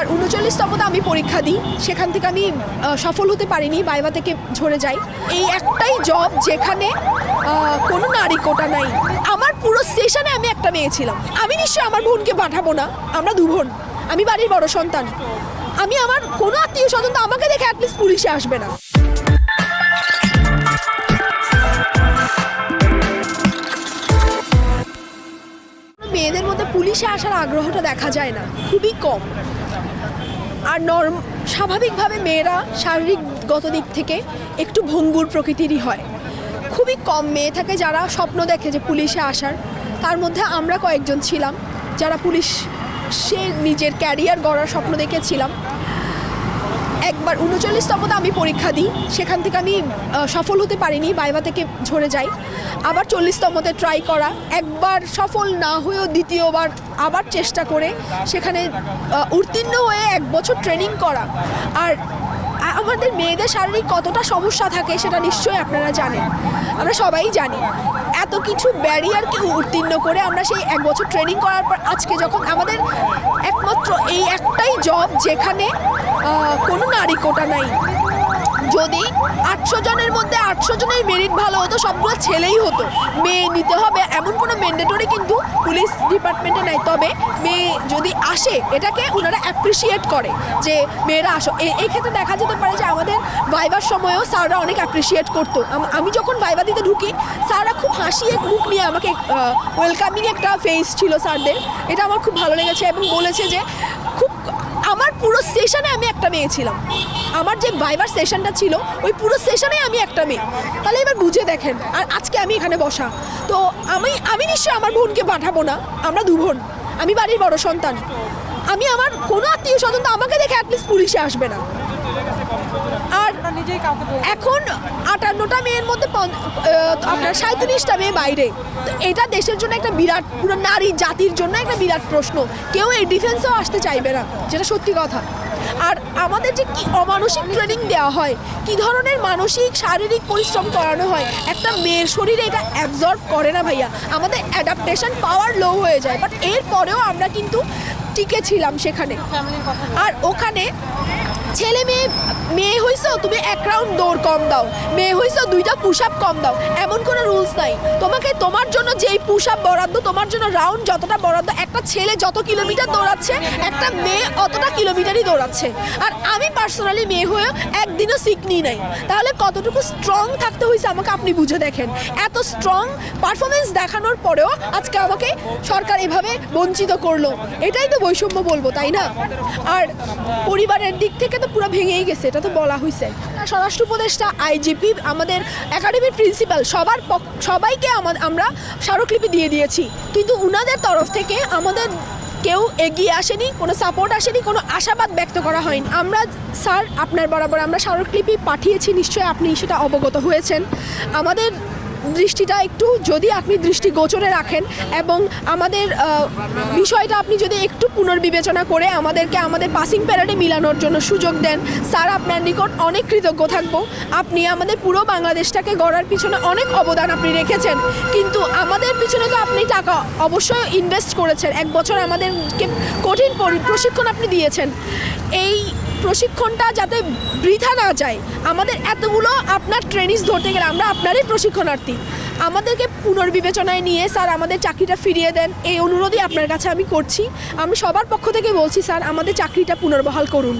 আর উনচল্লিশতমতে আমি পরীক্ষা দিই। সেখান থেকে আমি সফল হতে পারিনি, বাইবা থেকে ঝরে যাই। এই একটাই জব যেখানে কোনো নারী কোটা নাই। আমার পুরো সেশনে আমি একটা মেয়ে ছিলাম। আমি নিশ্চয়ই আমার বোনকে পাঠাবো না। আমরা দু বোন। আমি বাড়ির বড় সন্তান। আমি আমার কোনো আত্মীয় স্বজন তো আমাকে দেখে অ্যাটলিস্ট পুলিশে আসবে না। মেয়েদের মধ্যে পুলিশে আসার আগ্রহটা দেখা যায় না। খুবই কম। আর নর্ম, স্বাভাবিকভাবে মেয়েরা শারীরিকগত দিক থেকে একটু ভঙ্গুর প্রকৃতিরই হয়। খুবই কম মেয়ে থাকে যারা স্বপ্ন দেখে যে পুলিশে আসার। তার মধ্যে আমরা কয়েকজন ছিলাম, যারা পুলিশ, সে নিজের ক্যারিয়ার গড়ার স্বপ্ন দেখেছিলাম। একবার উনচল্লিশতমতে আমি পরীক্ষা দিই। সেখান থেকে আমি সফল হতে পারিনি, বাইবা থেকে ঝরে যাই। আবার চল্লিশতমতে ট্রাই করা। একবার সফল না হয়েও দ্বিতীয়বার আবার চেষ্টা করে, সেখানে উত্তীর্ণ হয়ে এক বছর ট্রেনিং করা। আর আমাদের মেয়েদের শারীরিক কতটা সমস্যা থাকে সেটা নিশ্চয়ই আপনারা জানেন। আমরা সবাই জানি। এত কিছু ব্যারিয়ারকে উত্তীর্ণ করে আমরা সেই এক বছর ট্রেনিং করার পর আজকে যখন আমাদের একমাত্র এই একটাই জব যেখানে কোনো নারী কোটা নাই যদি আটশো জনের মধ্যে আটশো জনের মেরিট ভালো হতো, সবগুলো ছেলেই হতো। মেয়ে নিতে হবে এমন কোনো ম্যান্ডেটরি কিন্তু পুলিশ ডিপার্টমেন্টে নাই। তবে মেয়ে যদি আসে, এটাকে ওনারা অ্যাপ্রিসিয়েট করে যে মেয়েরা আসো। এ- এই ক্ষেত্রে দেখা যেতে পারে যে আমাদের ভাইবার সময়েও স্যাররা অনেক অ্যাপ্রিসিয়েট করতো। আমি যখন ভাইবা দিতে ঢুকি, স্যাররা খুব হাসিয়ে মুখ নিয়ে আমাকে ওয়েলকামিং একটা ফেস ছিল স্যারদের। এটা আমার খুব ভালো লেগেছে এবং বলেছে যে পুরো সেশনে আমি একটা মেয়ে ছিলাম। আমার যে ভাইবার সেশনটা ছিল, ওই পুরো সেশনে আমি একটা মেয়ে। তাহলে এবার বুঝে দেখেন, আর আজকে আমি এখানে বসা। তো আমি আমি নিশ্চয়ই আমার বোনকে পাঠাবো না, আমরা দু বোন। আমি বাড়ির বড় সন্তান। আমি আমার কোনো আত্মীয় স্বজন তো আমাকে দেখে অ্যাটলিস্ট পুলিশে আসবে না। আর এখন আটান্নটা মেয়ের মধ্যে পন- আপনার সাঁত্রিশটা মেয়ে বাইরে। তো এটা দেশের জন্য একটা বিরাট, পুরো নারী জাতির জন্য একটা বিরাট প্রশ্ন। কেউ এই ডিফেন্সেও আসতে চাইবে না, যেটা সত্যি কথা। আর আমাদের যে কি অমানসিক ট্রেনিং দেওয়া হয়, কি ধরনের মানসিক, শারীরিক পরিশ্রম করানো হয়, একটা মেয়ের শরীরে এটা অ্যাবজর্ব করে না ভাইয়া। আমাদের অ্যাডাপ্টেশন পাওয়ার লো হয়ে যায় বাট এরপরেও আমরা কিন্তু টিকে ছিলাম সেখানে। আর ওখানে ছেলে মেয়ে মেয়ে হইছো, তুমি এক রাউন্ড দৌড় কম দাও। মেয়ে হইছো, দুইটা পুশ আপ কম দাও। এমন কোনো রুলস নাই। তোমাকে তোমার জন্য যেই পুশ আপ বরাদ্দ, তোমার জন্য রাউন্ড যতটা বরাদ্দ, একটা ছেলে যত কিলোমিটার দৌড়াচ্ছে, একটা মেয়ে অতটা কিলোমিটারই দৌড়াচ্ছে। আর আমি পার্সোনালি মেয়ে হয়েও একদিনও নিই নাই। তাহলে কতটুকু স্ট্রং থাকতে হয়েছে আমাকে আপনি বুঝে দেখেন। এত স্ট্রং পারফরমেন্স দেখানোর পরেও আজকে আমাকে সরকার এভাবে বঞ্চিত করল। এটাই তো বৈষম্য বলব, তাই না? আর পরিবারের দিক থেকে তো পুরো ভেঙেই গেছে, এটা তো বলা হয়েছে স্বরাষ্ট্র উপদেষ্টা আইজিপি আমাদের একাডেমির প্রিন্সিপাল, সবার সবাইকে আমা- আমরা স্মারকলিপি দিয়ে দিয়েছি। কিন্তু উনাদের তরফ থেকে আমাদের কেউ এগিয়ে আসেনি, কোনো সাপোর্ট আসেনি, কোনো আশাবাদ ব্যক্ত করা হয়নি। আমরা, স্যার, আপনার বরাবর আমরা স্মারকলিপি পাঠিয়েছি, নিশ্চয়ই আপনি সেটা অবগত হয়েছেন। আমাদের দৃষ্টিটা একটু যদি আপনি দৃষ্টি গোচরে রাখেন এবং আমাদের বিষয়টা আপনি যদি একটু পুনর্বিবেচনা করে আমাদেরকে আমাদের পাসিং প্যারেডে মিলানোর জন্য সুযোগ দেন, স্যার আপনার নিকট অনেক কৃতজ্ঞ থাকব। আপনি আমাদের পুরো বাংলাদেশটাকে গড়ার পিছনে অনেক অবদান আপনি রেখেছেন। কিন্তু আমাদের পিছনে তো আপনি টাকা অবশ্যই ইনভেস্ট করেছেন। এক বছর আমাদেরকে কঠিন পরি- প্রশিক্ষণ আপনি দিয়েছেন। এই প্রশিক্ষণটা যাতে বৃথা না যায়। আমাদের এতগুলো আপনার ট্রেনিস ধরতে গেলে আমরা আপনারই প্রশিক্ষণার্থী। আমাদেরকে পুনর্বিবেচনায় নিয়ে, স্যার, আমাদের চাকরিটা ফিরিয়ে দেন। এই অনুরোধই আপনার কাছে আমি করছি। আমি সবার পক্ষ থেকে বলছি, স্যার, আমাদের চাকরিটা পুনর্বহাল করুন।